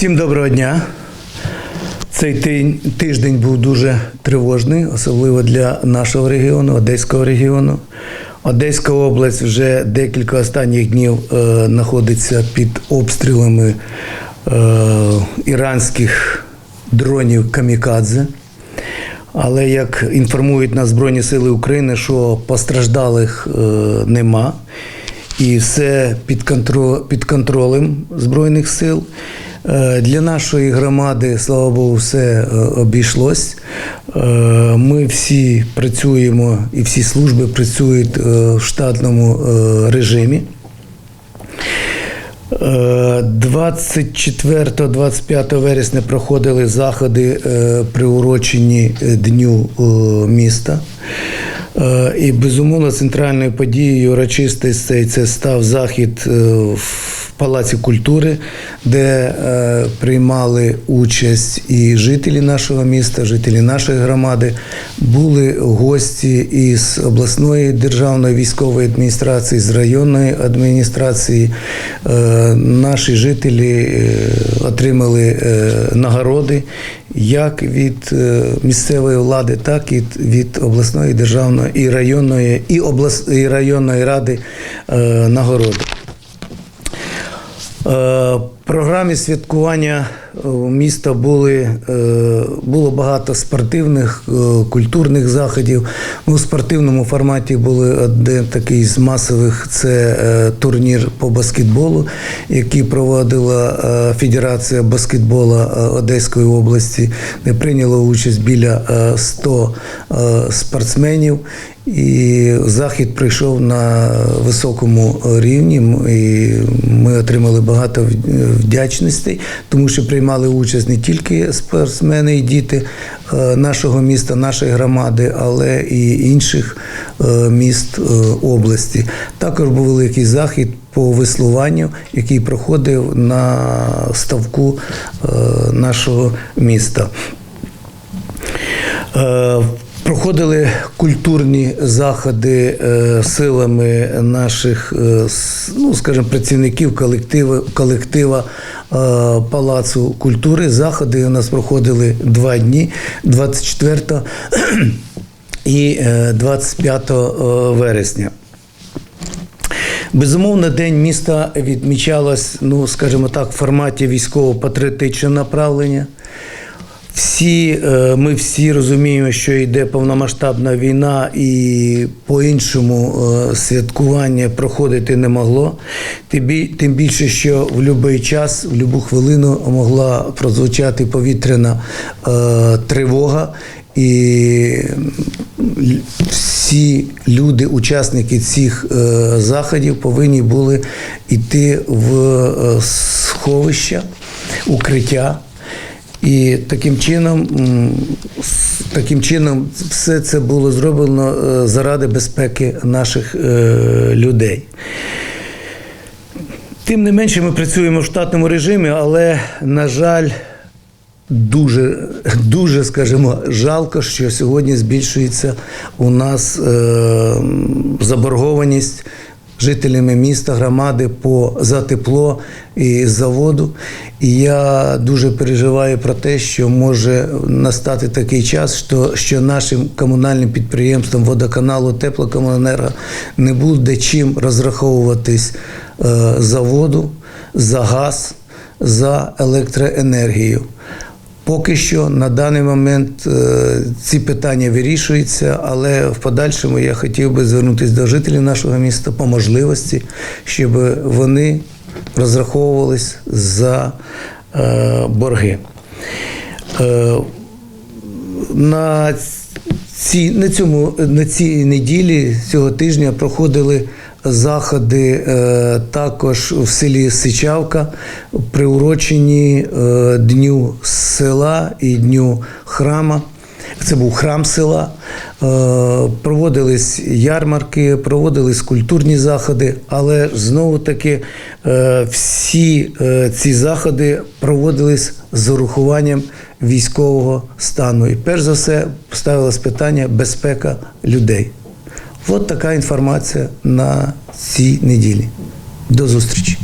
Всім доброго дня. Цей тиждень був дуже тривожний, особливо для нашого регіону, Одеського регіону. Одеська область вже декілька останніх днів е, знаходиться під обстрілами е, іранських дронів Камікадзе. Але як інформують нас Збройні Сили України, що постраждалих е, нема, і все під, контро, під контролем Збройних сил. Е, Для нашої громади, слава Богу, все е, обійшлось. Е, Ми всі працюємо і всі служби працюють в штатному режимі. 24-25 вересня проходили заходи, приурочені Дню міста. І безумовно центральною подією урочистостей це став захід в Палаці культури, де е, приймали участь і жителі нашого міста, жителі нашої громади, були гості із обласної державної військової адміністрації, з районної адміністрації. Е, Наші жителі е, отримали е, нагороди як від е, місцевої влади, так і від обласної державної і районної і облас, і районної ради е, нагороди. Е, програмі святкування е, міста були, е, було багато спортивних, культурних заходів. Ну, у спортивному форматі були один такий з масових це турнір по баскетболу, який проводила Федерація баскетболу е, Одеської області, де прийняло участь біля е, 100 е, спортсменів. І захід прийшов на високому рівні, і ми отримали багато вдячностей, тому що приймали участь не тільки спортсмени і діти е, нашого міста, нашої громади, але і інших е, міст е, області. Також був великий захід по веслуванню, який проходив на ставку нашого міста. Е, Проходили культурні заходи е, силами наших, е, ну скажімо, працівників колектива, колектива е, Палацу культури. Заходи у нас проходили два дні 24 і е, 25 вересня. Безумовно, День міста відмічалось, ну, скажімо так, в форматі військово-патріотичного направлення. Всі, е, ми всі розуміємо, що йде повномасштабна війна, і по-іншому е, святкування проходити не могло. Тим більше, що в будь-який час, в будь-яку хвилину могла прозвучати повітряна е, тривога. І всі люди, учасники цих заходів, повинні були йти в сховища, укриття. І таким чином, таким чином все це було зроблено е, заради безпеки наших е, людей. Тим не менше, ми працюємо в штатному режимі, але, на жаль, дуже, дуже, скажімо, жалко, що сьогодні збільшується у нас е, заборгованість жителями міста, громади по за тепло і за воду. І я дуже переживаю про те, що може настати такий час, що, що нашим комунальним підприємствам водоканалу теплокомуненерго не буде чим розраховуватись е, за воду, за газ, за електроенергію. Поки що на даний момент е, ці питання вирішуються, але в подальшому я хотів би звернутися до жителів нашого міста по можливості, щоб вони розраховувались за е, борги. Е, на ці, на, цьому, на цій неділі цього тижня проходили заходи е, також в селі Сичавка, приурочені е, Дню села і Дню храма. Це був храм села. Е, Проводились ярмарки, проводились культурні заходи, але знову таки всі ці заходи проводились з урахуванням військового стану. І перш за все поставилось питання безпека людей. От така інформація на цій неділі. До зустрічі.